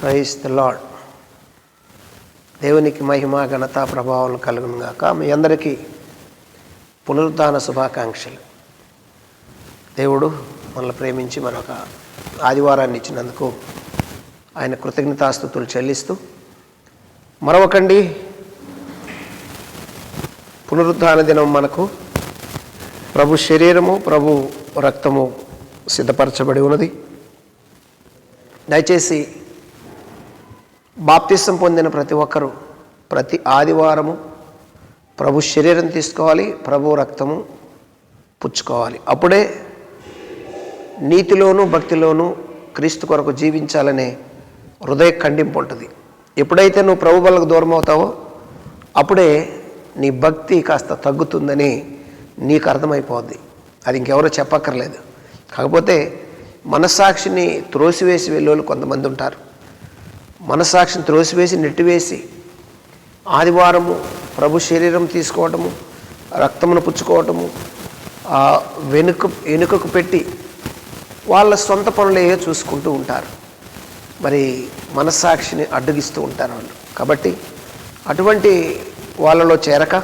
Price the lord దేవునికి మహిమ ఘనత ప్రభావం కలుగును గాక. మీ అందరికీ పునరుద్ధాన శుభాకాంక్షలు. దేవుడు మనల్ని ప్రేమించి మరొక ఆదివారాన్ని ఇచ్చినందుకు ఆయన కృతజ్ఞతాస్థుతులు చెల్లిస్తూ మరొకండి పునరుద్ధాన దినం మనకు ప్రభు శరీరము ప్రభు రక్తము సిద్ధపరచబడి ఉన్నది. దయచేసి బాప్తిసం పొందిన ప్రతి ఒక్కరూ ప్రతి ఆదివారము ప్రభు శరీరం తీసుకోవాలి ప్రభు రక్తము పుచ్చుకోవాలి. అప్పుడే నీతిలోను భక్తిలోను క్రీస్తు కొరకు జీవించాలనే హృదయ ఖండింపు ఉంటుంది. ఎప్పుడైతే నువ్వు ప్రభు వల్లకు దూరం అవుతావో అప్పుడే నీ భక్తి కాస్త తగ్గుతుందని నీకు అర్థమైపోద్ది. అది ఇంకెవరో చెప్పక్కర్లేదు. కాకపోతే మనస్సాక్షిని త్రోసివేసి వెళ్ళేవాళ్ళు కొంతమంది ఉంటారు. మనస్సాక్షిని త్రోసివేసి నెట్టివేసి ఆదివారము ప్రభు శరీరం తీసుకోవటము రక్తమును పుచ్చుకోవటము ఆ వెనుక వెనుకకు పెట్టి వాళ్ళ సొంత పనులే చూసుకుంటూ ఉంటారు. మరి మనస్సాక్షిని అడ్డగిస్తూ ఉంటారు వాళ్ళు. కాబట్టి అటువంటి వాళ్ళలో చేరక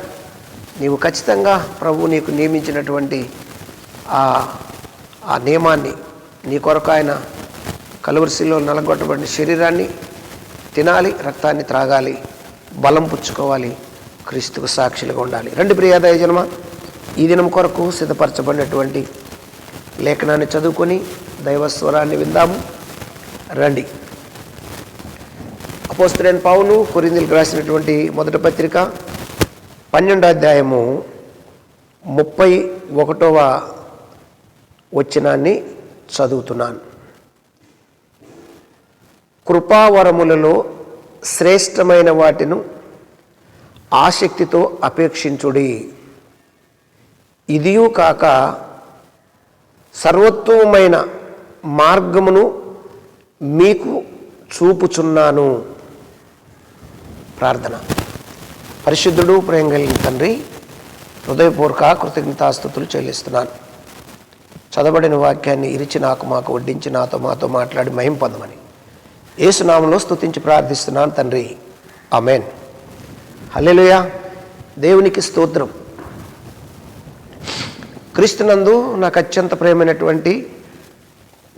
నీవు ఖచ్చితంగా ప్రభు నీకు నియమించినటువంటి ఆ ఆ నియమాన్ని నీ కొరకు ఆయన కలువరిశిలో నలగొట్టబడిన శరీరాన్ని తినాలి రక్తాన్ని త్రాగాలి బలం పుచ్చుకోవాలి క్రీస్తుకు సాక్షులుగా ఉండాలి. రెండు ప్రియాదయ జన్మ ఈ దినం కొరకు సిద్ధపరచబడినటువంటి లేఖనాన్ని చదువుకొని దైవస్వరాన్ని విందాము. రండి. అపోస్త్రేన్ పావును కొరిందులకు రాసినటువంటి మొదటి పత్రిక పన్నెండో అధ్యాయము ముప్పై ఒకటవ వచనాన్ని చదువుతున్నాను. కృపావరములలో శ్రేష్టమైన వాటిను ఆసక్తితో అపేక్షించుడి. ఇదియూ కాక సర్వోత్తమైన మార్గమును మీకు చూపుచున్నాను. ప్రార్థన. పరిశుద్ధుడు ప్రేమ కలిగిన తండ్రి హృదయపూర్వక కృతజ్ఞతాస్థుతులు చెల్లిస్తున్నాను. చదవబడిన వాక్యాన్ని ఇరిచి నాకు మాకు వడ్డించి నాతో మాతో మాట్లాడి మహిం పొందమని ఏసునామంలో స్తుతించి ప్రార్థిస్తున్నాను తండ్రి. Amen hallelujah. దేవునికి స్తోత్రం. క్రీస్తునందు నాకు అత్యంత ప్రేమైనటువంటి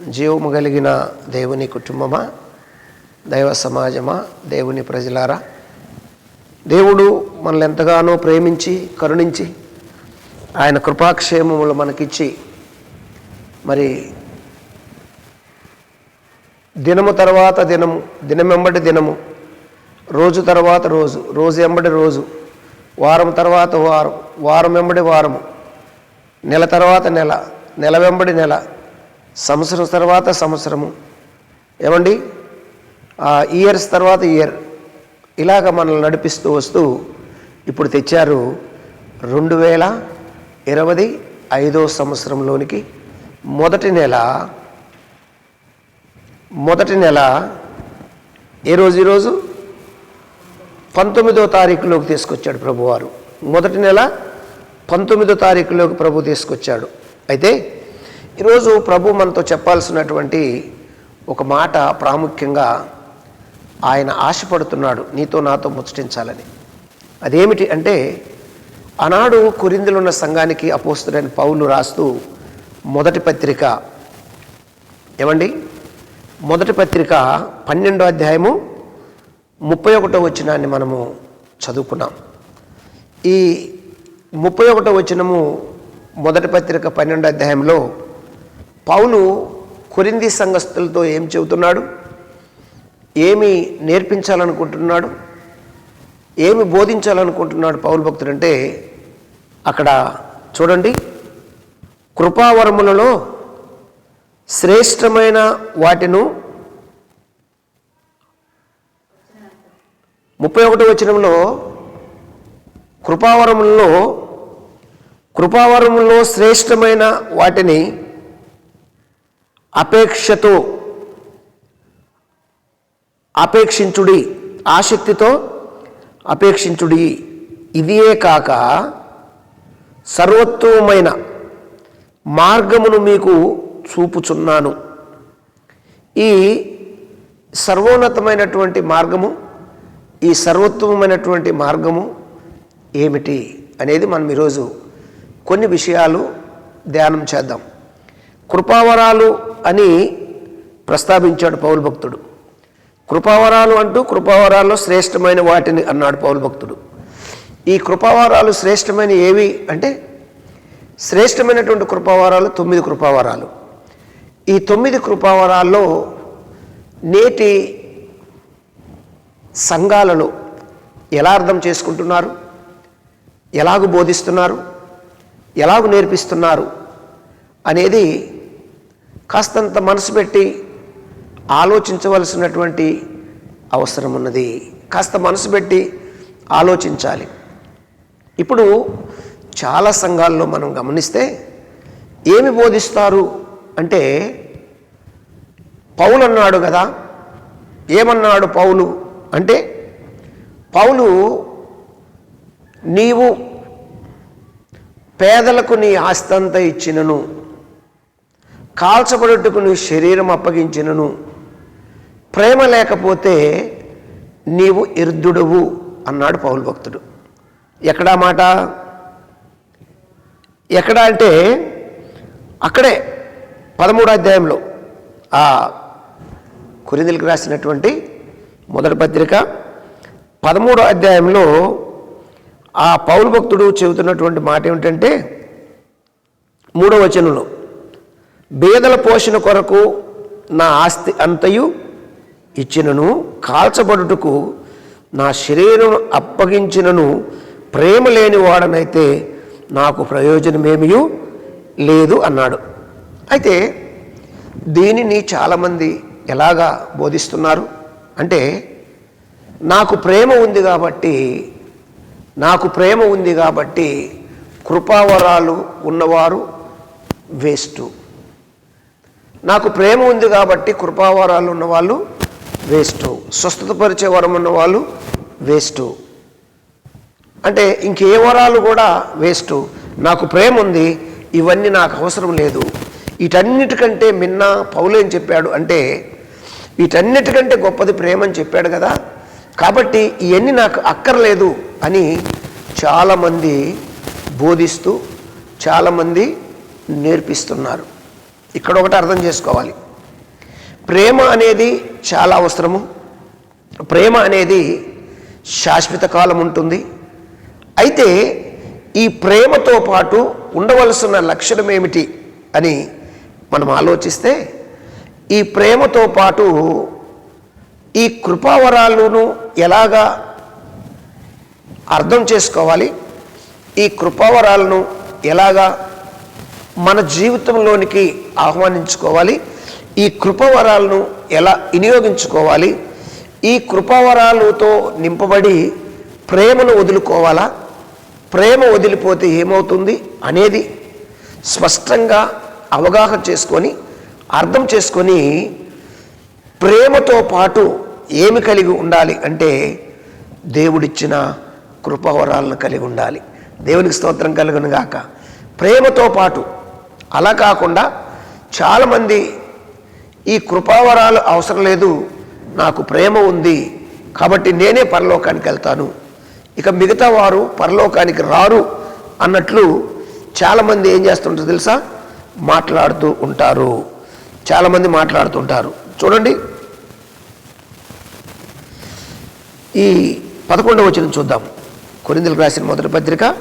జీవము కలిగిన దేవుని కుటుంబమా దైవ సమాజమా దేవుని ప్రజలారా? దేవుడు మనల్ని ఎంతగానో ప్రేమించి కరుణించి ఆయన కృపాక్షేమములు మనకిచ్చి మరి దినము తర్వాత దినము దినమెంబడి దినము రోజు తర్వాత రోజు రోజు ఎంబడి రోజు వారం తర్వాత వారం వారం వెంబడి వారము నెల తర్వాత నెల నెల వెంబడి నెల సంవత్సరం తర్వాత సంవత్సరము. ఏమండి? ఇయర్స్ తర్వాత ఇయర్ ఇలాగ మనల్ని నడిపిస్తూ వస్తూ ఇప్పుడు తెచ్చారు రెండు వేల ఇరవై ఐదో సంవత్సరంలోనికి మొదటి నెల మొదటి నెల ఏ రోజు ఈరోజు పంతొమ్మిదో తారీఖులోకి తీసుకొచ్చాడు ప్రభువారు. మొదటి నెల పంతొమ్మిదో తారీఖులోకి ప్రభు తీసుకొచ్చాడు. అయితే ఈరోజు ప్రభు మనతో చెప్పాల్సినటువంటి ఒక మాట ప్రాముఖ్యంగా ఆయన ఆశపడుతున్నాడు నీతో నాతో ముచ్చటించాలని. అదేమిటి అంటే ఆనాడు కురిందులున్న సంఘానికి అపోస్తుడైన పౌలు రాస్తూ మొదటి పత్రిక ఏమండి? మొదటి పత్రిక పన్నెండో అధ్యాయము ముప్పై ఒకటో వచనాన్ని మనము చదువుకున్నాం. ఈ ముప్పై ఒకటో వచనము మొదటి పత్రిక పన్నెండో అధ్యాయంలో పౌలు కొరింది సంఘస్థులతో ఏం చెబుతున్నాడు? ఏమి నేర్పించాలనుకుంటున్నాడు? ఏమి బోధించాలనుకుంటున్నాడు పౌరు భక్తుడు అంటే అక్కడ చూడండి కృపావరములలో శ్రేష్టమైన వాటిను ముప్పై ఒకటో వచనంలో కృపావరములలో కృపావరములో శ్రేష్టమైన వాటిని అపేక్షతో అపేక్షించుడి ఆసక్తితో అపేక్షించుడి. ఇదియే కాక సర్వోత్తమైన మార్గమును మీకు చూపుచున్నాను. ఈ సర్వోన్నతమైనటువంటి మార్గము ఈ సర్వోత్తమమైనటువంటి మార్గము ఏమిటి అనేది మనం ఈరోజు కొన్ని విషయాలు ధ్యానం చేద్దాం. కృపావరాలు అని ప్రస్తావించాడు పౌలు భక్తుడు. కృపావరాలు అంటూ కృపావరాల్లో శ్రేష్టమైన వాటిని అన్నాడు పౌలు భక్తుడు. ఈ కృపావరాలు శ్రేష్టమైన ఏవి అంటే శ్రేష్టమైనటువంటి కృపావరాలు తొమ్మిది కృపావరాలు. ఈ తొమ్మిది కృపావరాల్లో నేటి సంఘాలలో ఎలా అర్థం చేసుకుంటున్నారు? ఎలాగ బోధిస్తున్నారు? ఎలాగ నేర్పిస్తున్నారు? అనేది కాస్తంత మనసు పెట్టి ఆలోచించవలసినటువంటి అవసరం ఉన్నది. కాస్త మనసు పెట్టి ఆలోచించాలి. ఇప్పుడు చాలా సంఘాల్లో మనం గమనిస్తే ఏమి బోధిస్తారు? అంటే పౌలు అన్నాడు కదా. ఏమన్నాడు పౌలు? అంటే పౌలు నీవు పేదలకు నీ ఆస్తంతా ఇచ్చినను కాల్చబడుటకు నీ శరీరం అప్పగించినను ప్రేమ లేకపోతే నీవు ఇర్దుడువు అన్నాడు పౌలు భక్తుడు. ఎక్కడా మాట? ఎక్కడ అంటే అక్కడే పదమూడో అధ్యాయంలో ఆ కురిందులకు రాసినటువంటి మొదటి పత్రిక. పదమూడో అధ్యాయంలో ఆ పౌరు భక్తుడు చెబుతున్నటువంటి మాట ఏమిటంటే మూడో వచనంలో బేదల పోషణ కొరకు నా ఆస్తి అంతయు ఇచ్చినను కాల్చబడుటకు నా శరీరం అప్పగించినను ప్రేమ లేని వాడనైతే నాకు ప్రయోజనమేమీ లేదు అన్నాడు. అయితే దీనిని చాలామంది ఎలాగా బోధిస్తున్నారు? అంటే నాకు ప్రేమ ఉంది కాబట్టి నాకు ప్రేమ ఉంది కాబట్టి కృపావరాలు ఉన్నవారు వేస్ట్ నాకు ప్రేమ ఉంది కాబట్టి కృపావరాలు ఉన్నవాళ్ళు వేస్ట్ స్వస్థతపరిచే వరం ఉన్నవాళ్ళు వేస్ట్ అంటే ఇంకే వరాలు కూడా వేస్ట్ నాకు ప్రేమ ఉంది ఇవన్నీ నాకు అవసరం లేదు. వీటన్నిటికంటే మిన్న పౌలేం చెప్పాడు అంటే వీటన్నిటికంటే గొప్పది ప్రేమ అని చెప్పాడు కదా. కాబట్టి ఇవన్నీ నాకు అక్కర్లేదు అని చాలామంది బోధిస్తూ చాలామంది నేర్పిస్తున్నారు. ఇక్కడ ఒకటి అర్థం చేసుకోవాలి. ప్రేమ అనేది చాలా అవసరము. ప్రేమ అనేది శాశ్వత కాలం ఉంటుంది. అయితే ఈ ప్రేమతో పాటు ఉండవలసిన లక్షణం ఏమిటి అని మనం ఆలోచిస్తే ఈ ప్రేమతో పాటు ఈ కృపావరాలను ఎలాగా అర్థం చేసుకోవాలి? ఈ కృపావరాలను ఎలాగా మన జీవితంలోనికి ఆహ్వానించుకోవాలి? ఈ కృపవరాలను ఎలా వినియోగించుకోవాలి? ఈ కృపావరాలతో నింపబడి ప్రేమను వదులుకోవాలా? ప్రేమ వదిలిపోతే ఏమవుతుంది అనేది స్పష్టంగా అవగాహన చేసుకొని అర్థం చేసుకొని ప్రేమతో పాటు ఏమి కలిగి ఉండాలి అంటే దేవుడిచ్చిన కృపవరాలను కలిగి ఉండాలి. దేవునికి స్తోత్రం కలుగును గాక. ప్రేమతో పాటు అలా కాకుండా చాలామంది ఈ కృపావరాలు అవసరం లేదు నాకు ప్రేమ ఉంది కాబట్టి నేనే పరలోకానికి వెళ్తాను. ఇక మిగతా వారు పరలోకానికి రారు అన్నట్లు చాలామంది ఏం చేస్తుంటారు తెలుసా? మాట్లాడుతూ ఉంటారు. చాలామంది మాట్లాడుతుంటారు చూడండి. ఈ పదకొండవ వచనం చూద్దాం. కొరిందులకు రాసిన మొదటి పత్రిక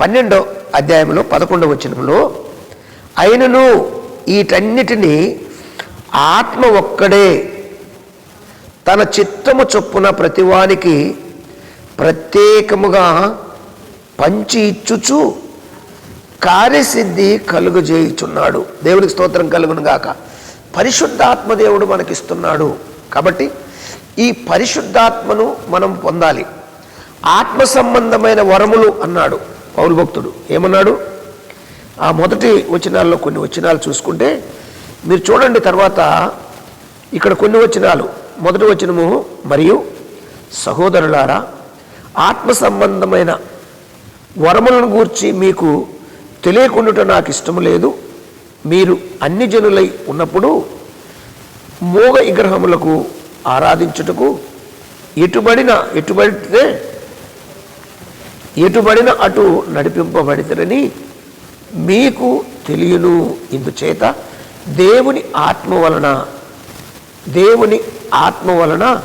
పన్నెండో అధ్యాయంలో పదకొండవ వచనంలో అయినను వీటన్నిటినీ ఆత్మ ఒక్కడే. తన చిత్తము చొప్పున ప్రతివానికి ప్రత్యేకముగా పంచి ఇచ్చుచు కార్యసిద్ధి కలుగజేయుచున్నాడు దేవునికి స్తోత్రం కలుగును గాక. పరిశుద్ధాత్మ దేవుడు మనకిస్తున్నాడు. కాబట్టి ఈ పరిశుద్ధాత్మను మనం పొందాలి. ఆత్మ సంబంధమైన వరములు అన్నాడు పౌరు భక్తుడు. ఏమన్నాడు? ఆ మొదటి వచనాల్లో కొన్ని వచనాలు చూసుకుంటే మీరు చూడండి తర్వాత ఇక్కడ కొన్ని వచనాలు. మొదటి వచనము మరియు సహోదరులారా ఆత్మ సంబంధమైన వరములను గూర్చి మీకు తెలియకుండా నాకు ఇష్టం లేదు. మీరు అన్ని జనులై ఉన్నప్పుడు మోగ విగ్రహములకు ఆరాధించుటకు ఎటుబడిన ఎటుబడితే ఎటుబడిన అటు నడిపింపబడితేనని మీకు తెలియను. ఇందుచేత దేవుని ఆత్మ వలన దేవుని ఆత్మ వలన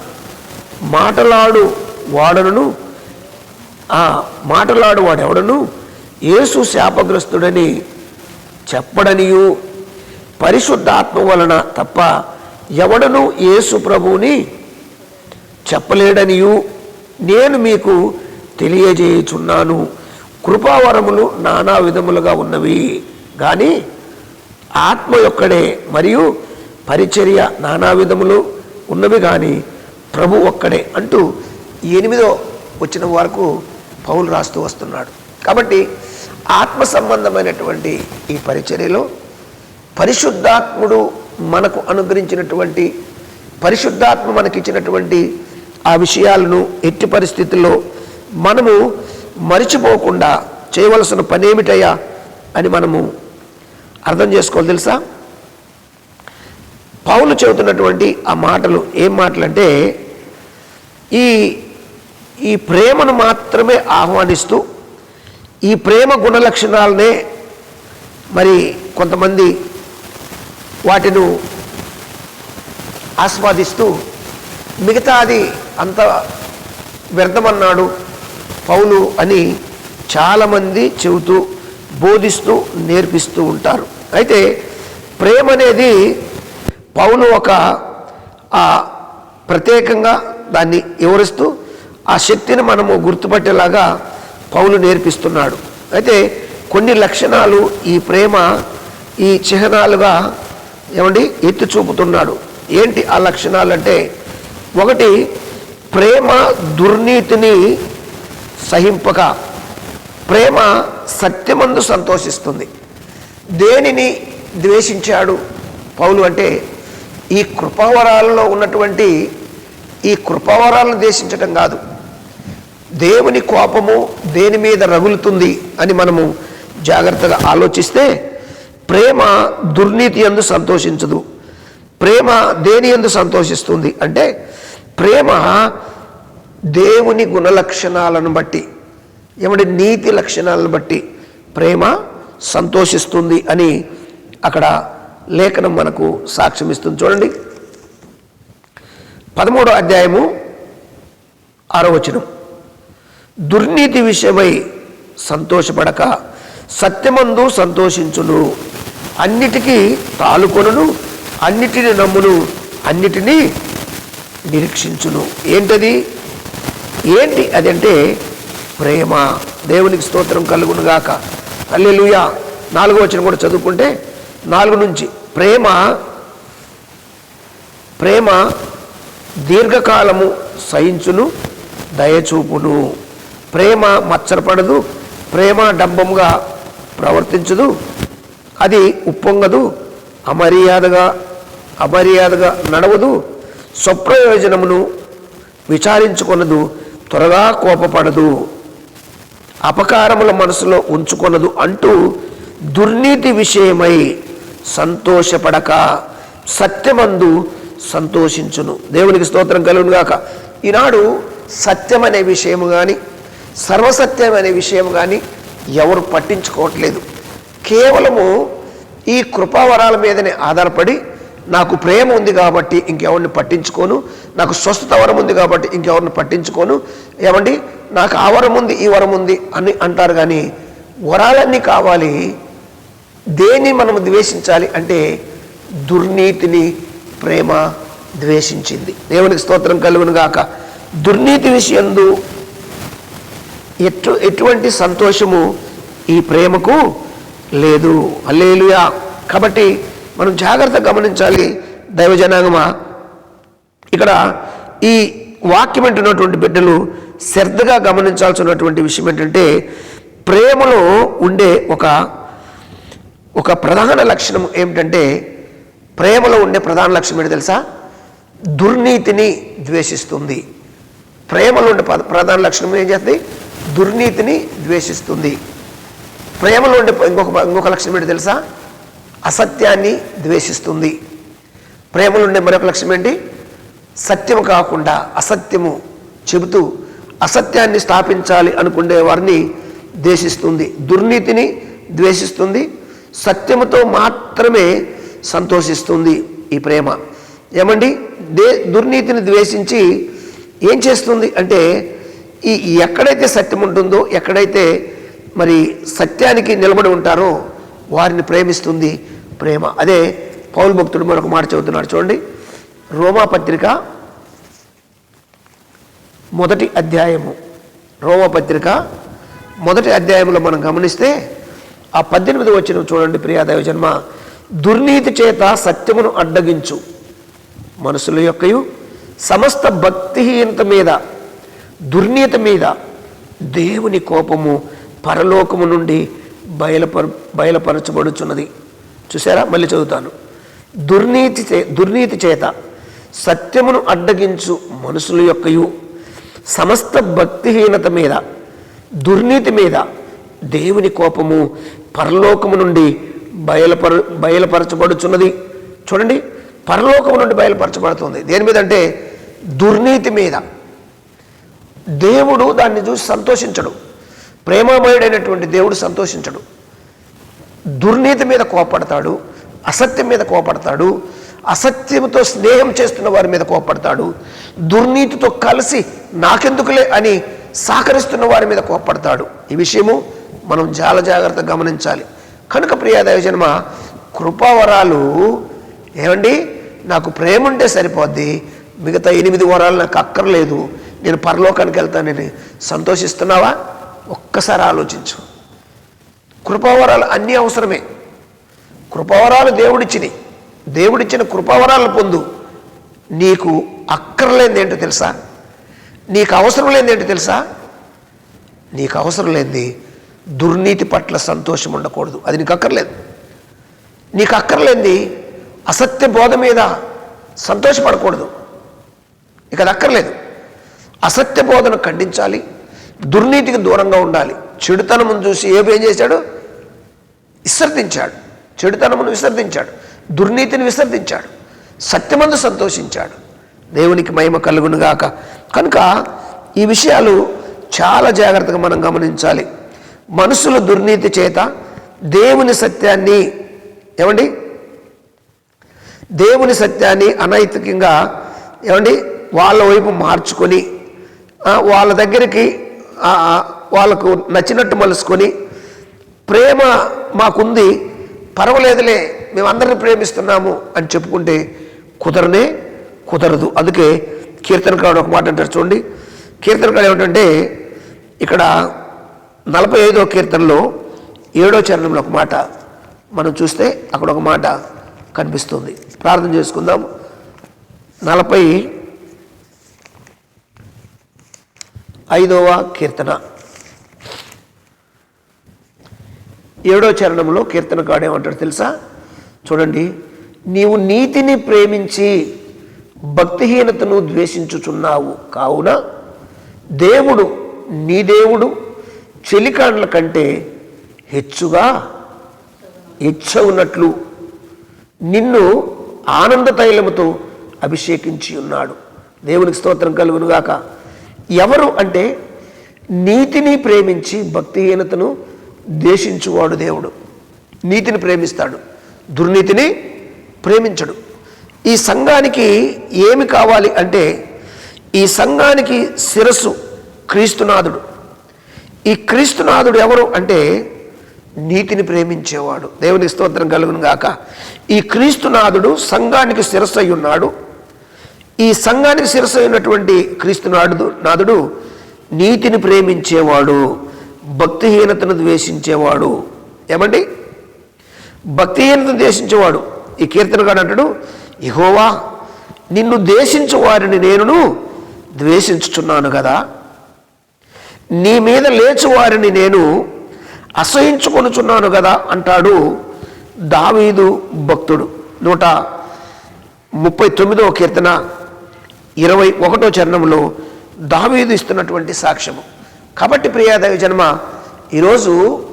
మాటలాడు వాడను ఆ మాటలాడు వాడెవడను యేసు శాపగ్రస్తుడని చెప్పడనియు పరిశుద్ధాత్మ వలన తప్ప ఎవడను యేసు ప్రభువుని చెప్పలేడనియు నేను మీకు తెలియజేయుచున్నాను. కృపావరములు నానా విధములుగా ఉన్నవి. కానీ ఆత్మ యొక్కడే మరియు పరిచర్య నానా విధములు ఉన్నవి కానీ ప్రభు ఒక్కడే అంటూ ఎనిమిదో వచ్చిన వరకు పౌలు రాస్తూ వస్తున్నాడు. కాబట్టి ఆత్మ సంబంధమైనటువంటి ఈ పరిచర్యలో పరిశుద్ధాత్ముడు మనకు అనుగ్రహించినటువంటి పరిశుద్ధాత్మ మనకిచ్చినటువంటి ఆ విషయాలను ఎట్టి పరిస్థితుల్లో మనము మరిచిపోకుండా చేయవలసిన పనేమిటయ్యా అని మనము అర్థం చేసుకోవాలి తెలుసా? పౌలు చెబుతున్నటువంటి ఆ మాటలు ఏం మాటలు అంటే ఈ ఈ ప్రేమను మాత్రమే ఆహ్వానిస్తూ ఈ ప్రేమ గుణ లక్షణాలనే మరి కొంతమంది వాటిను ఆస్వాదిస్తూ మిగతాది అంత వ్యర్థమన్నాడు పౌలు అని చాలామంది చెబుతూ బోధిస్తూ నేర్పిస్తూ ఉంటారు. అయితే ప్రేమ అనేది పౌలు ఒక ఆ ప్రత్యేకంగా దాన్ని వివరిస్తూ ఆ శక్తిని మనము గుర్తుపట్టేలాగా పౌలు నేర్పిస్తున్నాడు. అయితే కొన్ని లక్షణాలు ఈ ప్రేమ ఈ చిహ్నాలుగా ఏమండి ఎత్తి చూపుతున్నాడు. ఏంటి ఆ లక్షణాలు అంటే ఒకటి ప్రేమ దుర్నీతిని సహింపక ప్రేమ సత్యమందు సంతోషిస్తుంది. దేనిని ద్వేషించాడు పౌలు అంటే ఈ కృపావరాలలో ఉన్నటువంటి ఈ కృపావరాలను ద్వేషించటం కాదు. దేవుని కోపము దేని మీద రగులుతుంది అని మనము జాగ్రత్తగా ఆలోచిస్తే ప్రేమ దుర్నీతి ఎందు సంతోషించదు. ప్రేమ దేని ఎందు సంతోషిస్తుంది అంటే ప్రేమ దేవుని గుణలక్షణాలను బట్టి ఏమంటే నీతి లక్షణాలను బట్టి ప్రేమ సంతోషిస్తుంది అని అక్కడ లేఖనం మనకు సాక్ష్యం ఇస్తుంది. చూడండి. పదమూడో అధ్యాయము ఆరో వచనం. దుర్నీతి విషయమై సంతోషపడక సత్యమందు సంతోషించును. అన్నిటికీ తాలుకొనును అన్నిటిని నమ్మును అన్నిటినీ నిరీక్షించును. ఏంటది? ఏంటి అదంటే ప్రేమ. దేవునికి స్తోత్రం కలుగునుగాక. అల్లెలుయా నాలుగో వచ్చిన కూడా చదువుకుంటే నాలుగు నుంచి ప్రేమ ప్రేమ దీర్ఘకాలము సహించును దయచూపును. ప్రేమ మచ్చరపడదు ప్రేమ డంబముగా ప్రవర్తించదు అది ఉప్పొంగదు అమర్యాదగా అమర్యాదగా నడవదు స్వప్రయోజనమును విచారించుకొనదు త్వరగా కోపపడదు అపకారముల మనసులో ఉంచుకొనదు అంటూ దుర్నీతి విషయమై సంతోషపడక సత్యమందు సంతోషించును. దేవునికి స్తోత్రం కలుగునుగాక. ఈనాడు సత్యం అనే విషయము కానీ సర్వసత్యం అనే విషయం కానీ ఎవరు పట్టించుకోవట్లేదు. కేవలము ఈ కృపావరాల మీదనే ఆధారపడి నాకు ప్రేమ ఉంది కాబట్టి ఇంకెవరిని పట్టించుకోను నాకు స్వస్థత వరం ఉంది కాబట్టి ఇంకెవరిని పట్టించుకోను. ఏమండి? నాకు ఆ వరం ఉంది ఈ వరం ఉంది అని అంటారు కానీ వరాలన్నీ కావాలి. దేన్ని మనం ద్వేషించాలి అంటే దుర్నీతిని ప్రేమ ద్వేషించింది. దేవునికి స్తోత్రం కలుగును గాక. దుర్నీతి విషయందు ఎటు ఎటువంటి సంతోషము ఈ ప్రేమకు లేదు. అల్లేలుయా కాబట్టి మనం జాగ్రత్త గమనించాలి దైవజనాంగమా. ఇక్కడ ఈ వాక్యం ఉన్నటువంటి బిడ్డలు శ్రద్ధగా గమనించాల్సినటువంటి విషయం ఏంటంటే ప్రేమలో ఉండే ఒక ఒక ప్రధాన లక్షణం ఏమిటంటే ప్రేమలో ఉండే ప్రధాన లక్షణం ఏంటి తెలుసా? దుర్నీతిని ద్వేషిస్తుంది. ప్రేమలో ఉండే ప్రధాన లక్షణం ఏం చేస్తుంది? దుర్నీతిని ద్వేషిస్తుంది. ప్రేమలో ఉండే ఇంకొక ఇంకొక లక్షణం ఏంటి తెలుసా? అసత్యాన్ని ద్వేషిస్తుంది. ప్రేమలో ఉండే మరొక లక్ష్యం ఏంటి? సత్యము కాకుండా అసత్యము చెబుతూ అసత్యాన్ని స్థాపించాలి అనుకునే వారిని ద్వేషిస్తుంది. దుర్నీతిని ద్వేషిస్తుంది. సత్యముతో మాత్రమే సంతోషిస్తుంది ఈ ప్రేమ. ఏమండి? దే దుర్నీతిని ద్వేషించి ఏం చేస్తుంది అంటే ఈ ఎక్కడైతే సత్యం ఉంటుందో ఎక్కడైతే మరి సత్యానికి నిలబడి ఉంటారో వారిని ప్రేమిస్తుంది ప్రేమ. అదే పౌరు భక్తుడు మరొక మాట చెబుతున్నాడు. చూడండి. రోమా పత్రిక మొదటి అధ్యాయము. రోమా పత్రిక మొదటి అధ్యాయంలో మనం గమనిస్తే ఆ పద్దెనిమిది వచ్చిన చూడండి ప్రియాదైవ జన్మ దుర్నీతి చేత సత్యమును అడ్డగించు. మనుషుల యొక్కయు సమస్త భక్తిహీనత మీద దుర్నీతి మీద దేవుని కోపము పరలోకము నుండి బయలుపర బయలుపరచబడుచున్నది. చూసారా మళ్ళీ చదువుతాను. దుర్నీతి చే దుర్నీతి చేత సత్యమును అడ్డగించు మనుషుల యొక్కయు సమస్త భక్తిహీనత మీద దుర్నీతి మీద దేవుని కోపము పరలోకము నుండి బయలుపర బయలుపరచబడుచున్నది. చూడండి. పరలోకము నుండి బయలుపరచబడుతుంది. దేని మీద అంటే దుర్నీతి మీద. దేవుడు దాన్ని చూసి సంతోషించడు. ప్రేమమయుడైనటువంటి దేవుడు సంతోషించడు. దుర్నీతి మీద కోపడతాడు అసత్యం మీద కోపడతాడు అసత్యంతో స్నేహం చేస్తున్న వారి మీద కోపడతాడు దుర్నీతితో కలిసి నాకెందుకులే అని సహకరిస్తున్న వారి మీద కోపడతాడు. ఈ విషయము మనం చాలా జాగ్రత్తగా గమనించాలి. కనుక ప్రియాదేవ జన్మ కృపావరాలు ఏమండి? నాకు ప్రేమ ఉంటే సరిపోద్ది. మిగతా ఎనిమిది వరాలు నాకు అక్కర్లేదు. నేను పరలోకానికి వెళ్తానని సంతోషిస్తున్నావా? ఒక్కసారి ఆలోచించు. కృపావరాలు అన్నీ అవసరమే. కృపావరాలు దేవుడిచ్చిని దేవుడిచ్చిన కృపావరాలు పొందు. నీకు అక్కర్లేంది ఏంటో తెలుసా? నీకు అవసరం లేనిది ఏంటో తెలుసా? నీకు అవసరం లేనిది దుర్నీతి పట్ల సంతోషం ఉండకూడదు. అది నీకు అక్కర్లేదు. నీకు అక్కర్లేంది అసత్య బోధ మీద సంతోషపడకూడదు. ఇక అది అక్కర్లేదు. అసత్య బోధను ఖండించాలి దుర్నీతికి దూరంగా ఉండాలి. చెడుతనమును చూసి ఏబు ఏం చేశాడు? విసర్దించాడు చెడుతనమును విసర్దించాడు దుర్నీతిని విసర్దించాడు సత్యమందు సంతోషించాడు. దేవునికి మహిమ కలుగునుగాక కనుక ఈ విషయాలు చాలా జాగ్రత్తగా మనం గమనించాలి. మనుషుల దుర్నీతి చేత దేవుని సత్యాన్ని ఏమండి? దేవుని సత్యాన్ని అనైతికంగా ఏమండి? వాళ్ళ వైపు మార్చుకొని వాళ్ళ దగ్గరికి వాళ్ళకు నచ్చినట్టు మలుసుకొని ప్రేమ మాకుంది పర్వాలేదులే మేమందరిని ప్రేమిస్తున్నాము అని చెప్పుకుంటే కుదరనే కుదరదు. అందుకే కీర్తనకాడు ఒక మాట అంటారు చూడండి. కీర్తనకాడు ఏమిటంటే ఇక్కడ నలభై ఐదో కీర్తనలో ఏడో చరణంలో ఒక మాట మనం చూస్తే అక్కడ ఒక మాట కనిపిస్తుంది. ప్రార్థన చేసుకుందాం. నలభై ఐదవ కీర్తన. ఏడో చరణంలో కీర్తనకాడు ఏమంటాడు తెలుసా? చూడండి నీవు నీతిని ప్రేమించి భక్తిహీనతను ద్వేషించుచున్నావు. కావున దేవుడు నీ దేవుడు చెలికాండ్ల కంటే హెచ్చుగా ఉన్నట్లు నిన్ను ఆనంద తైలముతో అభిషేకించి ఉన్నాడు. దేవునికి స్తోత్రం కలుగునుగాక. ఎవరు అంటే నీతిని ప్రేమించి భక్తిహీనతను ద్వేషించువాడు దేవుడు. నీతిని ప్రేమిస్తాడు. దుర్నీతిని ప్రేమించడు. ఈ సంఘానికి ఏమి కావాలి అంటే ఈ సంఘానికి శిరస్సు క్రీస్తునాథుడు. ఈ క్రీస్తునాథుడు ఎవరు అంటే నీతిని ప్రేమించేవాడు. దేవుని స్తోత్రం కలుగును గాక. ఈ క్రీస్తునాథుడు సంఘానికి శిరస్సు అయి ఉన్నాడు. ఈ సంఘానికి శిరస్సు అయినటువంటి క్రీస్తునాథుడు నాథుడు నీతిని ప్రేమించేవాడు భక్తిహీనతను ద్వేషించేవాడు. ఏమండి? భక్తిహీనతను ద్వేషించేవాడు. ఈ కీర్తనగాడు అంటాడు ఇహోవా నిన్ను ద్వేషించు వారిని నేనును ద్వేషించుచున్నాను కదా. నీ మీద లేచు వారిని నేను అసహించుకొనుచున్నాను కదా అంటాడు దావీదు భక్తుడు. నూట ముప్పై తొమ్మిదవ కీర్తన ఇరవై ఒకటో చరణంలో దావీదు ఇస్తున్నటువంటి సాక్ష్యము. కాబట్టి ప్రియాదవి జన్మ ఈరోజు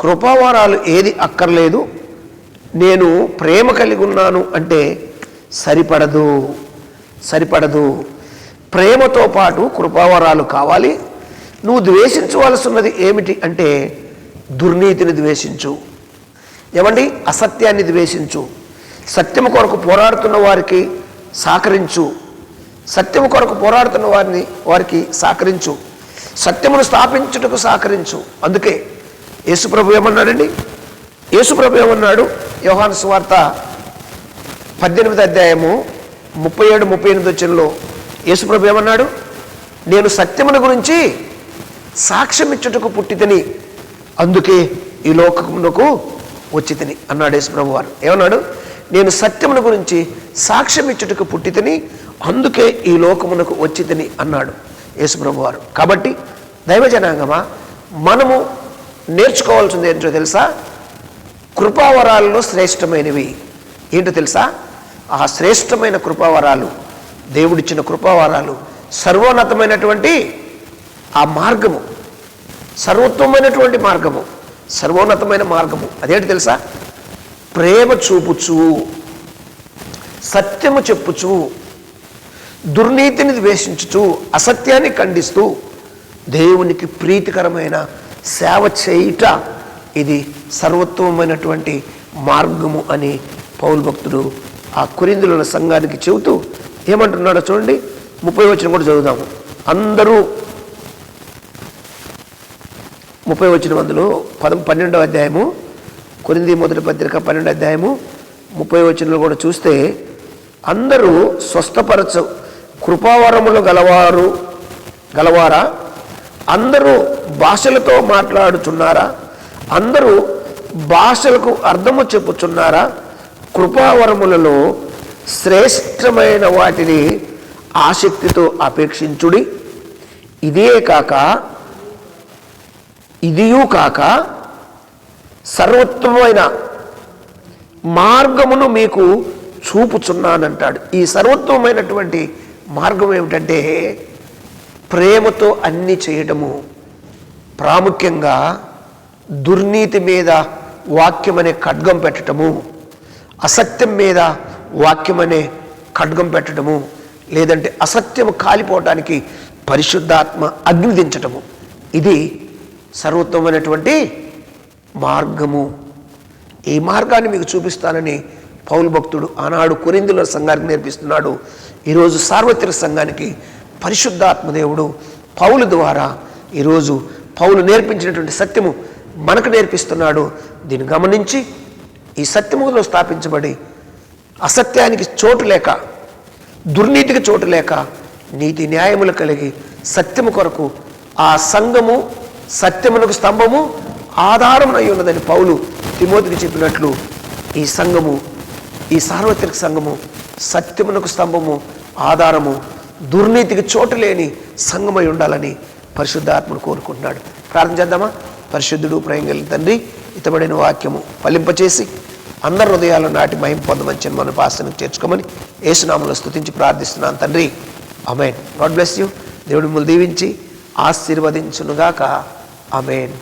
కృపావారాలు ఏది అక్కర్లేదు నేను ప్రేమ కలిగి ఉన్నాను అంటే సరిపడదు సరిపడదు. ప్రేమతో పాటు కృపావరాలు కావాలి. నువ్వు ద్వేషించవలసినది ఏమిటి అంటే దుర్నీతిని ద్వేషించు. ఏమండి? అసత్యాన్ని ద్వేషించు. సత్యము కొరకు పోరాడుతున్న వారికి సహకరించు. సత్యము కొరకు పోరాడుతున్న వారిని వారికి సహకరించు. సత్యమును స్థాపించుటకు సహకరించు. అందుకే యేసుప్రభు ఏమన్నాడండి? యేసుప్రభు ఏమన్నాడు? యోహాను సువార్త పద్దెనిమిది అధ్యాయము ముప్పై ఏడు ముప్పై ఎనిమిది వచ్చినలో యేసుప్రభు ఏమన్నాడు? నేను సత్యమును గురించి సాక్ష్యం ఇచ్చుటకు పుట్టితని అందుకే ఈ లోకమునకు వచ్చితిని అన్నాడు యేసుప్రభు వారు. ఏమన్నాడు? నేను సత్యమును గురించి సాక్ష్యం ఇచ్చుటకు పుట్టితని అందుకే ఈ లోకమునకు వచ్చితిని అన్నాడు యేసుప్రభు వారు కాబట్టి దైవజనాంగమా మనము నేర్చుకోవాల్సింది ఏంటో తెలుసా? కృపావరాలలో శ్రేష్టమైనవి. ఏంటో తెలుసా? ఆ శ్రేష్టమైన కృపావరాలు దేవుడిచ్చిన కృపావరాలు సర్వోన్నతమైనటువంటి ఆ మార్గము సర్వోత్తమైనటువంటి మార్గము సర్వోన్నతమైన మార్గము. అదేంటి తెలుసా? ప్రేమ చూపుచు సత్యము చెప్పుచు దుర్నీతిని ద్వేషించుచు అసత్యాన్ని ఖండిస్తూ దేవునికి ప్రీతికరమైన సేవ చేయుట ఇది సర్వోత్తమమైనటువంటి మార్గము అని పౌరు భక్తుడు ఆ కురిందుల సంఘానికి చెబుతూ ఏమంటున్నాడో చూడండి. ముప్పై వచ్చిన కూడా చదువుదాము. అందరూ ముప్పై వచ్చిన మందులు పదం పన్నెండవ అధ్యాయము కొరింది మొదటి పత్రిక పన్నెండు అధ్యాయము ముప్పై వచనంలో కూడా చూస్తే అందరూ స్వస్థపరచ కృపావరములు గలవారు గలవారా? అందరూ భాషలతో మాట్లాడుచున్నారా? అందరూ భాషలకు అర్థము చెప్పుచున్నారా? కృపావరములలో శ్రేష్టమైన వాటిని ఆసక్తితో అపేక్షించుడి. ఇదే కాక ఇదియూ కాక సర్వోత్తమైన మార్గమును మీకు చూపుచున్నానంటాడు. ఈ సర్వోత్తమైనటువంటి మార్గం ఏమిటంటే ప్రేమతో అన్ని చేయటము. ప్రాముఖ్యంగా దుర్నీతి మీద వాక్యం అనే ఖడ్గం పెట్టడము అసత్యం మీద వాక్యం అనే ఖడ్గం పెట్టడము లేదంటే అసత్యము కాలిపోవటానికి పరిశుద్ధాత్మ అగ్ని దించటము. ఇది సర్వోత్తమైనటువంటి మార్గము. ఈ మార్గాన్ని మీకు చూపిస్తానని పౌలు భక్తుడు ఆనాడు కొరిందుల సంఘానికి నేర్పిస్తున్నాడు. ఈరోజు సార్వత్రిక సంఘానికి పరిశుద్ధాత్మదేవుడు పౌలు ద్వారా ఈరోజు పౌలు నేర్పించినటువంటి సత్యము మనకు నేర్పిస్తున్నాడు. దీన్ని గమనించి ఈ సత్యములో స్థాపించబడి అసత్యానికి చోటు లేక దుర్నీతికి చోటు లేక నీతి న్యాయములు కలిగి సత్యము కొరకు ఆ సంఘము సత్యమునకు స్తంభము ఆధారమునై ఉన్నదని పౌలు తిమోతికి చెప్పినట్లు ఈ సంఘము ఈ సార్వత్రిక సంఘము సత్యమునకు స్తంభము ఆధారము దుర్నీతికి చోటు లేని సంఘమై ఉండాలని పరిశుద్ధాత్మను కోరుకుంటున్నాడు. ప్రార్థన చేద్దామా? పరిశుద్ధుడు ప్రయంగలి తండ్రి ఇతబడిన వాక్యము ఫలింపచేసి అందరి హృదయాలు నాటి మహిం పొందమని మన పాసనకు చేర్చుకోమని ఏసునామలో స్తుతించి ప్రార్థిస్తున్నాను తండ్రి. Amen God bless you. దేవుడు మిమ్మల్ని దీవించి ఆశీర్వదించునుగాక. అమేన్